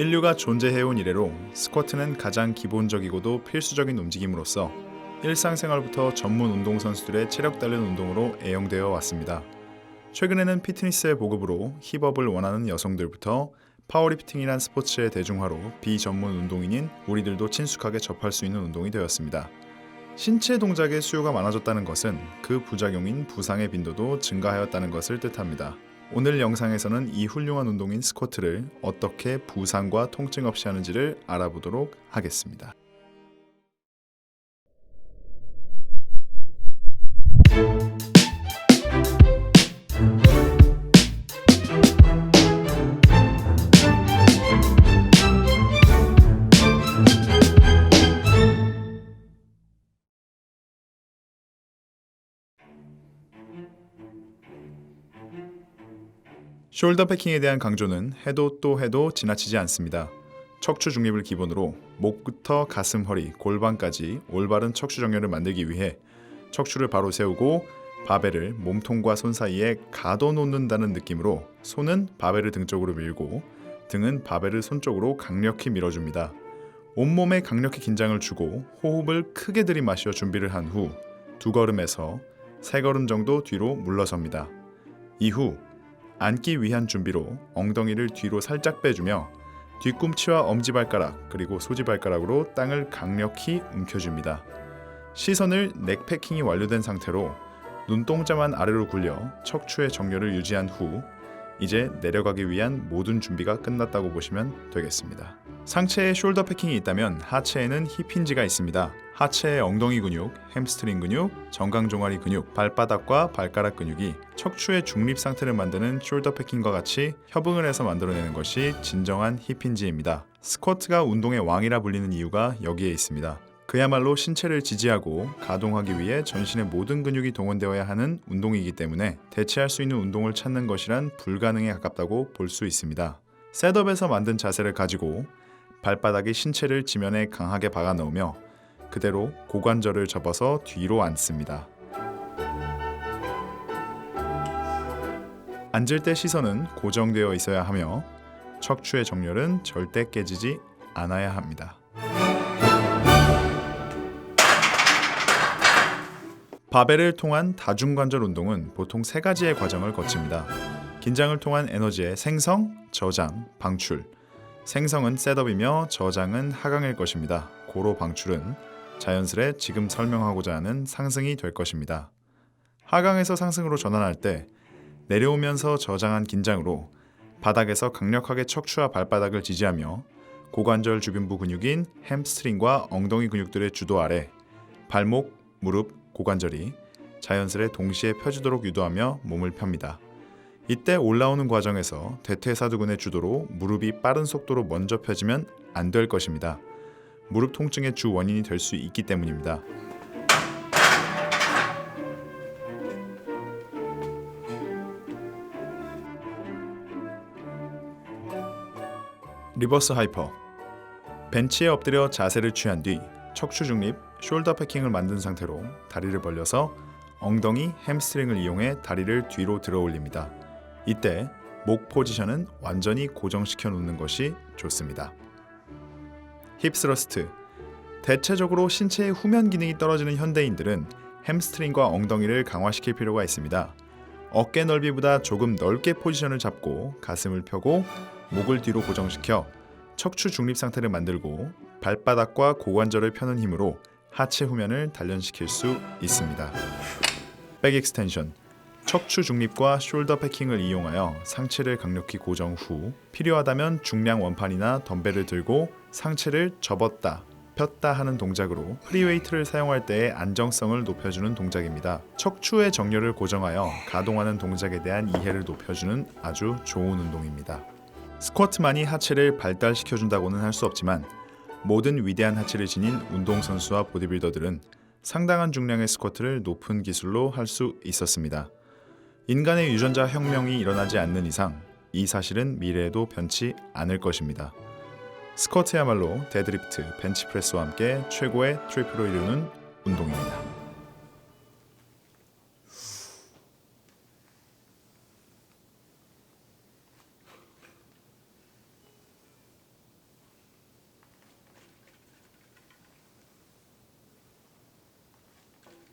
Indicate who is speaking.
Speaker 1: 인류가 존재해온 이래로 스쿼트는 가장 기본적이고도 필수적인 움직임으로서 일상생활부터 전문 운동선수들의 체력 단련 운동으로 애용되어 왔습니다. 최근에는 피트니스의 보급으로 힙업을 원하는 여성들부터 파워리프팅이란 스포츠의 대중화로 비전문 운동인인 우리들도 친숙하게 접할 수 있는 운동이 되었습니다. 신체 동작의 수요가 많아졌다는 것은 그 부작용인 부상의 빈도도 증가하였다는 것을 뜻합니다. 오늘 영상에서는 이 훌륭한 운동인 스쿼트를 어떻게 부상과 통증 없이 하는지를 알아보도록 하겠습니다. 숄더 패킹에 대한 강조는 해도 또 해도 지나치지 않습니다. 척추 중립을 기본으로 목부터 가슴, 허리, 골반까지 올바른 척추 정렬을 만들기 위해 척추를 바로 세우고 바벨을 몸통과 손 사이에 가둬놓는다는 느낌으로 손은 바벨을 등 쪽으로 밀고 등은 바벨을 손 쪽으로 강력히 밀어줍니다. 온몸에 강력히 긴장을 주고 호흡을 크게 들이마셔 준비를 한 후 두 걸음에서 세 걸음 정도 뒤로 물러섭니다. 이후 앉기 위한 준비로 엉덩이를 뒤로 살짝 빼주며 뒤꿈치와 엄지발가락 그리고 소지발가락으로 땅을 강력히 움켜줍니다. 시선을 넥패킹이 완료된 상태로 눈동자만 아래로 굴려 척추의 정렬을 유지한 후 이제 내려가기 위한 모든 준비가 끝났다고 보시면 되겠습니다. 상체에 숄더 패킹이 있다면 하체에는 힙 힌지가 있습니다. 하체의 엉덩이 근육, 햄스트링 근육, 정강 종아리 근육, 발바닥과 발가락 근육이 척추의 중립 상태를 만드는 숄더 패킹과 같이 협응을 해서 만들어내는 것이 진정한 힙힌지입니다. 스쿼트가 운동의 왕이라 불리는 이유가 여기에 있습니다. 그야말로 신체를 지지하고 가동하기 위해 전신의 모든 근육이 동원되어야 하는 운동이기 때문에 대체할 수 있는 운동을 찾는 것이란 불가능에 가깝다고 볼 수 있습니다. 셋업에서 만든 자세를 가지고 발바닥이 신체를 지면에 강하게 박아 넣으며 그대로 고관절을 접어서 뒤로 앉습니다. 앉을 때 시선은 고정되어 있어야 하며 척추의 정렬은 절대 깨지지 않아야 합니다. 바벨을 통한 다중관절 운동은 보통 세 가지의 과정을 거칩니다. 긴장을 통한 에너지의 생성, 저장, 방출. 생성은 셋업이며 저장은 하강일 것입니다. 고로 방출은 자연스레 지금 설명하고자 하는 상승이 될 것입니다. 하강에서 상승으로 전환할 때 내려오면서 저장한 긴장으로 바닥에서 강력하게 척추와 발바닥을 지지하며 고관절 주변부 근육인 햄스트링과 엉덩이 근육들의 주도 아래 발목, 무릎, 고관절이 자연스레 동시에 펴지도록 유도하며 몸을 펴니다. 이때 올라오는 과정에서 대퇴사두근의 주도로 무릎이 빠른 속도로 먼저 펴지면 안 될 것입니다. 무릎 통증의 주 원인이 될 수 있기 때문입니다. 리버스 하이퍼 벤치에 엎드려 자세를 취한 뒤 척추 중립, 숄더 패킹을 만든 상태로 다리를 벌려서 엉덩이, 햄스트링을 이용해 다리를 뒤로 들어 올립니다. 이때 목 포지션은 완전히 고정시켜 놓는 것이 좋습니다. 힙 스러스트 대체적으로 신체의 후면 기능이 떨어지는 현대인들은 햄스트링과 엉덩이를 강화시킬 필요가 있습니다. 어깨 넓이보다 조금 넓게 포지션을 잡고 가슴을 펴고 목을 뒤로 고정시켜 척추 중립 상태를 만들고 발바닥과 고관절을 펴는 힘으로 하체 후면을 단련시킬 수 있습니다. 백 익스텐션 척추 중립과 숄더 패킹을 이용하여 상체를 강력히 고정 후 필요하다면 중량 원판이나 덤벨을 들고 상체를 접었다 폈다 하는 동작으로 프리웨이트를 사용할 때의 안정성을 높여주는 동작입니다. 척추의 정렬을 고정하여 가동하는 동작에 대한 이해를 높여주는 아주 좋은 운동입니다. 스쿼트만이 하체를 발달시켜준다고는 할 수 없지만 모든 위대한 하체를 지닌 운동선수와 보디빌더들은 상당한 중량의 스쿼트를 높은 기술로 할 수 있었습니다. 인간의 유전자 혁명이 일어나지 않는 이상 이 사실은 미래에도 변치 않을 것입니다. 스쿼트야말로 데드리프트, 벤치프레스와 함께 최고의 트리플로 이루는 운동입니다.